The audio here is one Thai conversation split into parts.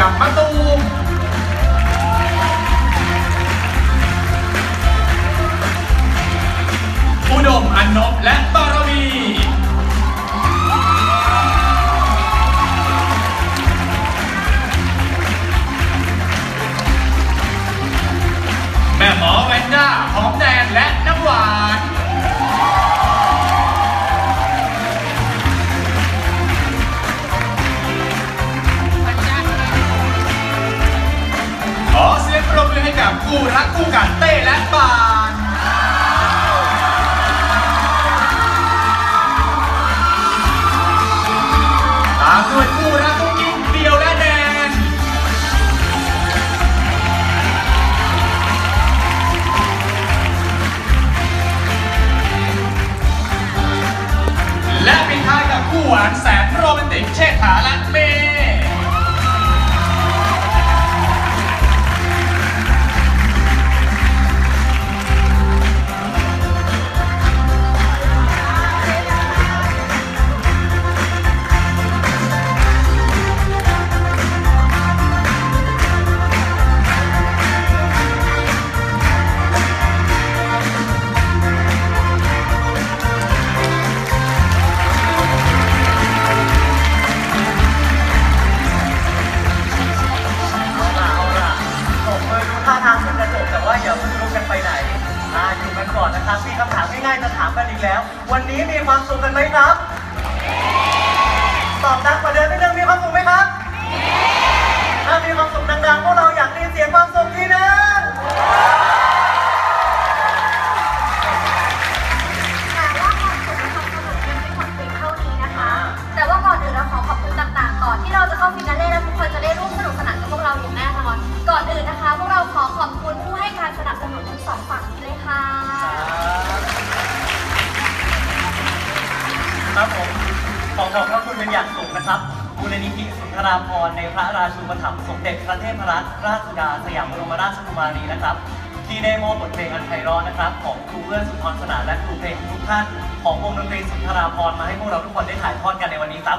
กับมะตูมอุดมอันนบและ กูรักคู่กันเต้และปานตามด้วยคู่รัก ราพรในพระราชูปถัมภ์สมเด็จพระเทพรัตนราชสุดาสยามบรมราชกุมารีนะครับ ที่ได้มอบบทเพลงอันไพเราะนะครับ ของครูเอื้อสุนทรสนานและครูเพลงทุกท่านของวงดนตรีสุนทราพรมาให้พวกเราทุกคนได้ถ่ายทอดกันในวันนี้ครับ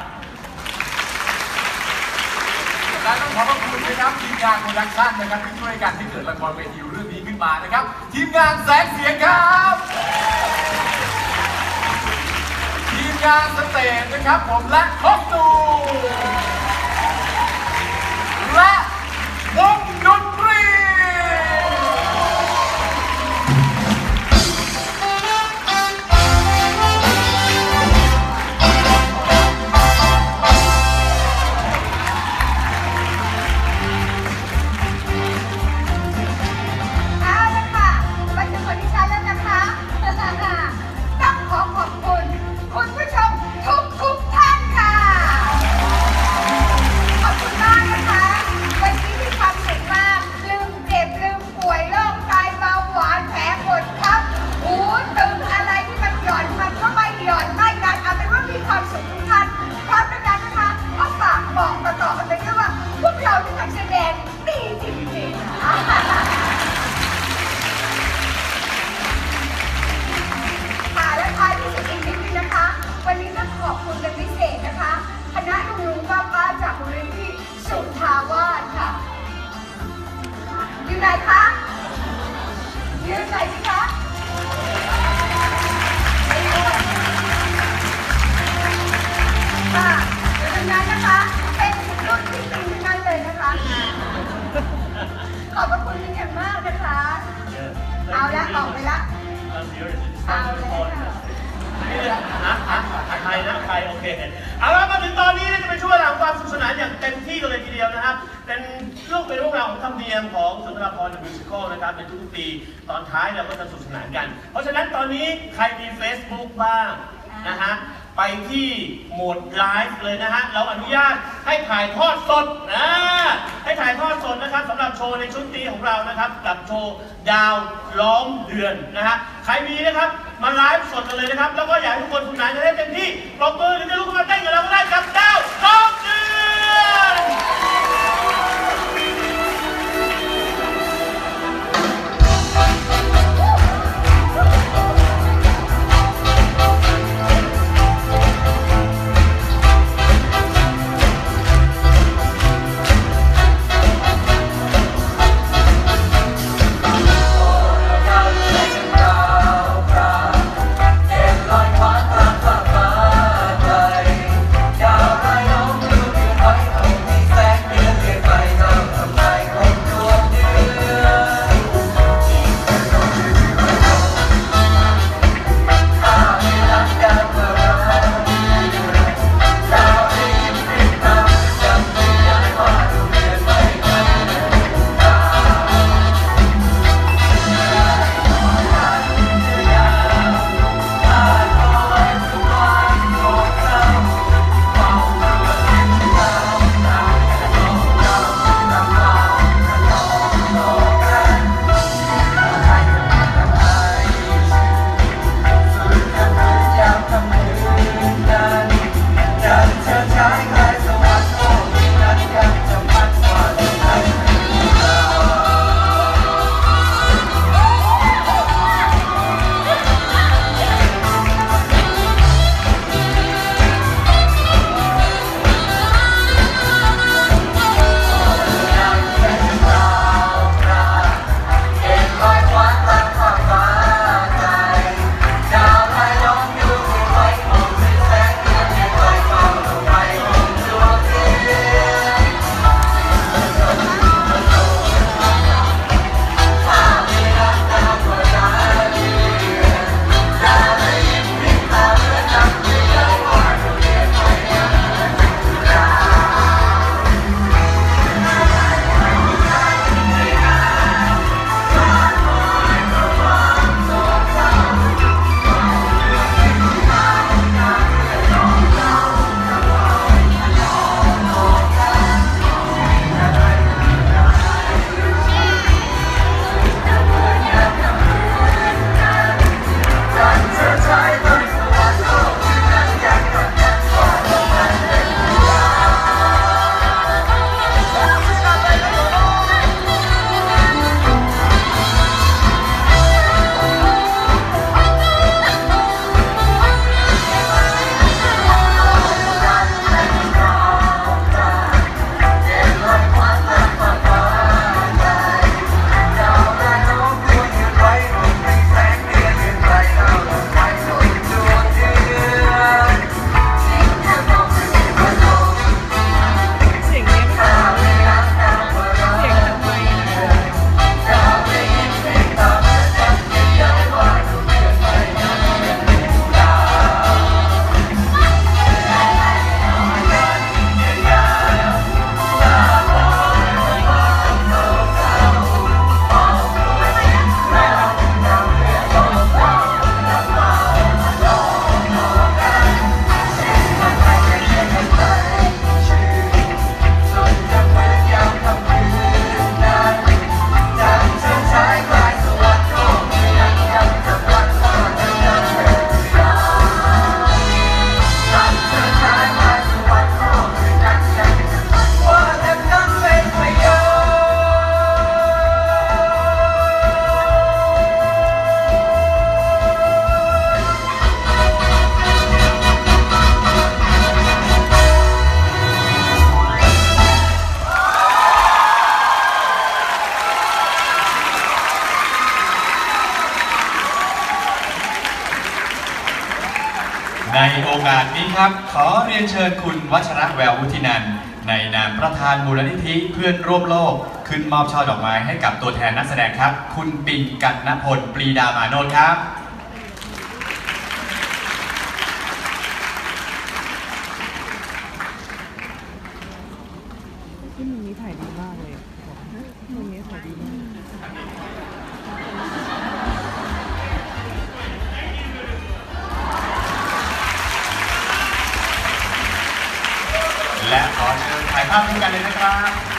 และต้องขอขอบคุณนะครับทีมงานโปรดักชั่นนะครับที่ช่วยกันที่เกิดละครเวทีเรื่องนี้ขึ้นมานะครับ ทีมงานแสงเสียงครับ ทีมงานสเตจนะครับผมและคอสตู อนท้ายเราก็จะสนุกสนานกัน เพราะฉะนั้นตอนนี้ใครมี Facebook บ้างนะฮะไปที่โหมดไลฟ์เลยนะฮะ เราอนุญาตให้ถ่ายทอดสดนะให้ถ่ายทอดสดนะครับสำหรับโชว์ในชุดตีของเรานะครับ กับโชว์ดาวล้อมเดือนนะฮะ ใครมีนะครับ มาไลฟ์สดกันเลยนะครับ แล้วก็อยากให้ทุกคนสนุกสนานจะได้เต็มที่ปรบมือหรือจะลุกขึ้นมาเต้นกับเราก็ได้กับดาวล้อม อกาสนี้ครับ ขอเรียนเชิญคุณวัชระแวววุฒินันในนามประธานมูลนิธิเพื่อนร่วมโลก ขึ้นมอบช่อดอกไม้ให้กับตัวแทนนักแสดงครับ คุณปิ่นกันนพลปรีดามาโนนครับ และขอเชิญถ่ายภาพด้วยกันเลยนะครับ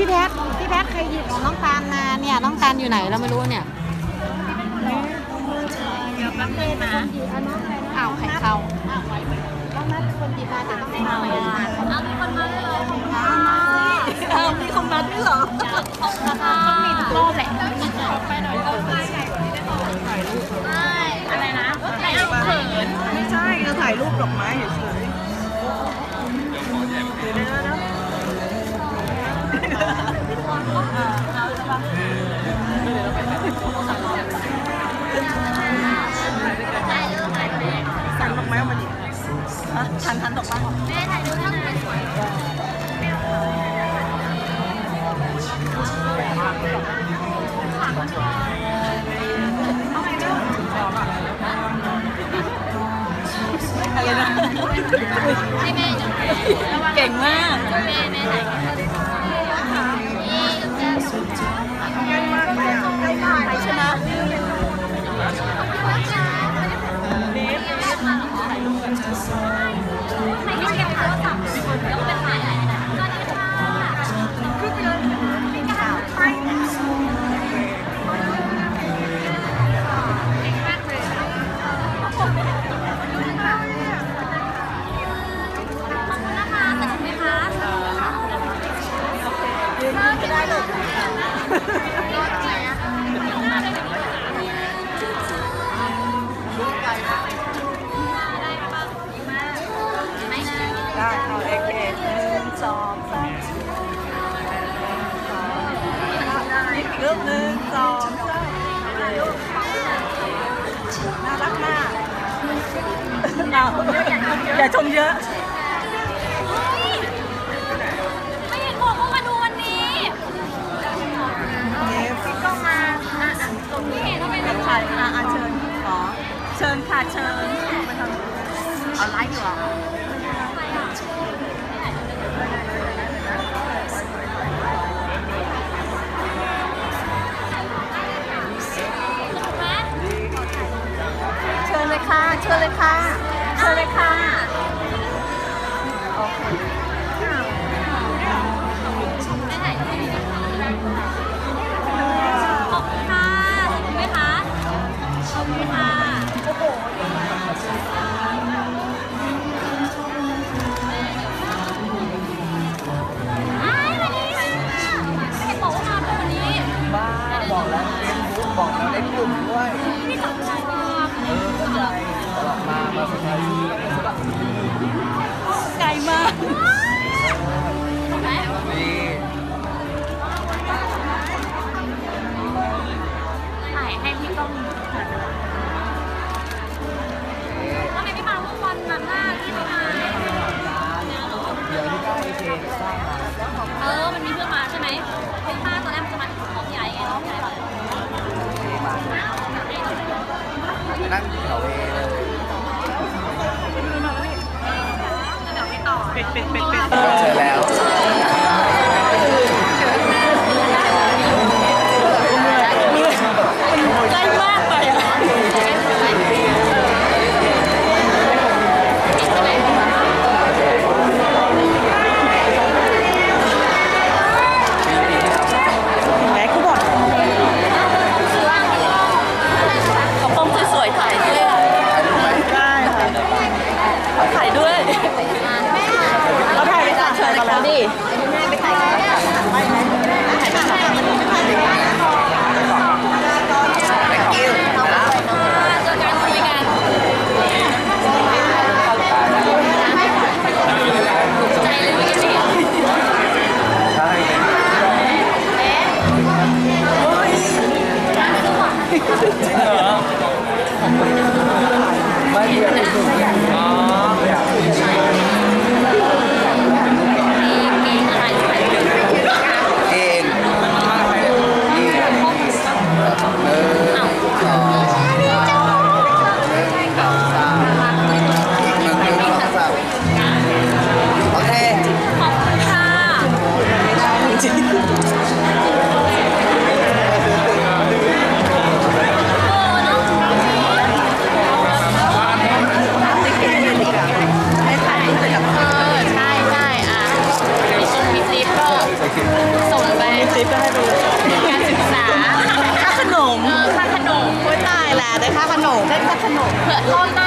พี่แพทพี่แพทเคยหยิบของน้องตาลมาเนี่ยน้องตาลอยู่ไหนเราไม่รู้เนี่ยเดี๋ยวแป๊บนึงนะอ้าวใครเข้าน้องนัดเป็นคนหยิบมาแต่ต้องเอาเอามีคนมาด้วยเหรอเอามีคนมาด้วยเหรอต้องมีทุกรอบแหละไปหน่อยเออไปอะไรนะไม่เอาเขินไม่ใช่เราถ่ายรูปดอกไม้เฉยๆ เดี๋ยวนะสั่งดอกไม้ออกมาดิฮะทันทันดอกไม้ออกแม่ถ่ายรูปนั่งสวยอะไรนะให้แม่จับเก่งมากแม่แม่ถ่าย ถ่ายรูปกันให้เก็บโทรศัพท์แล้วก็ไปถ่ยอะไรนสวัส Con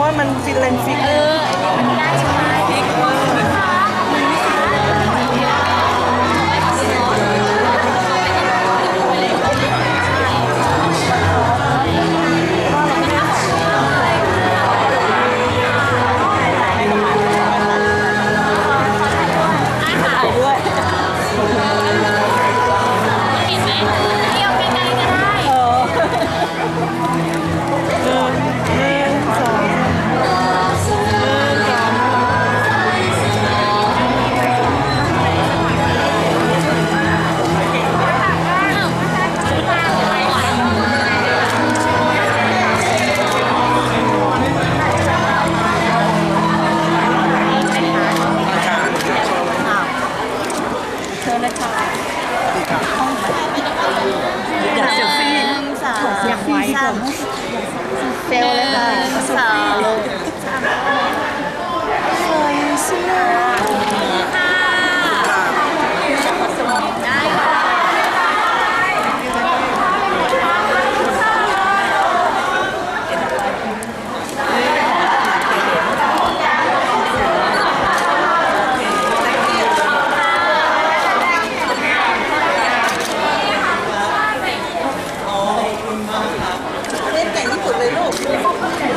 ว่ามันฟินเลนฟิกเออ れの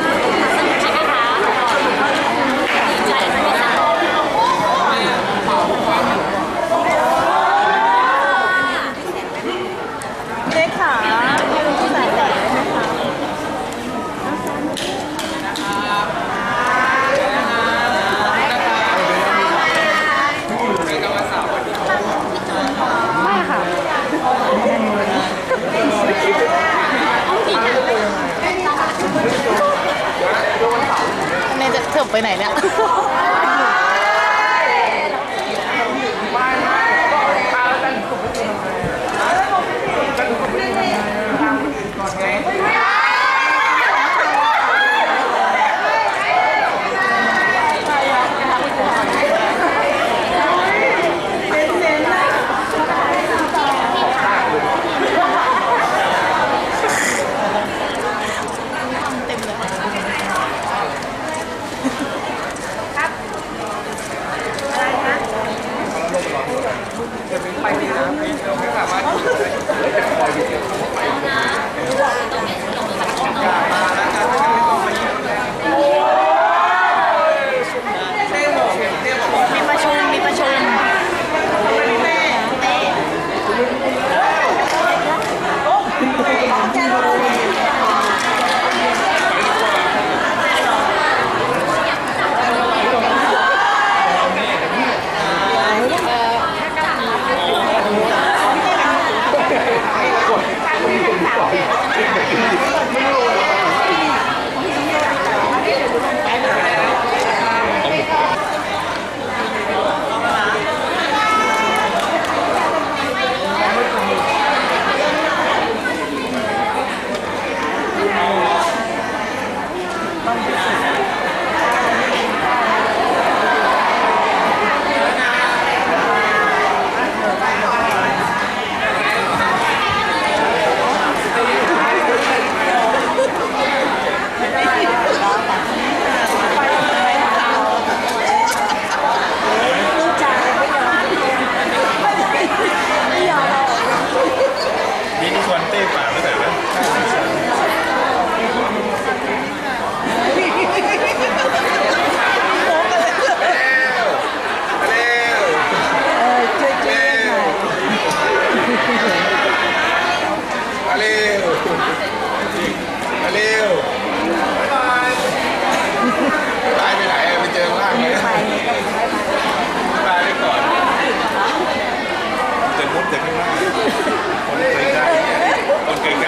จะมุ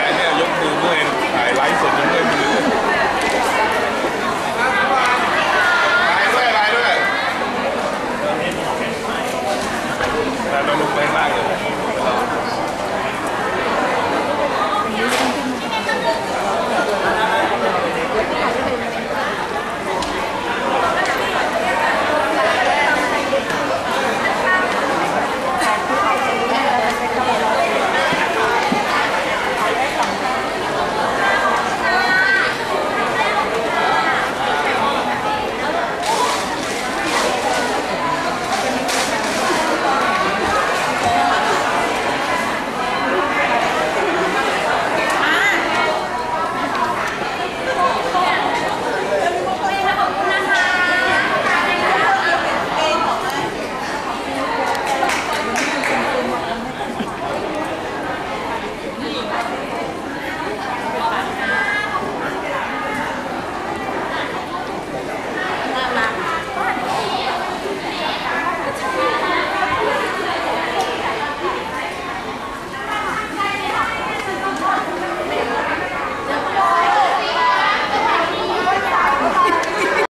ด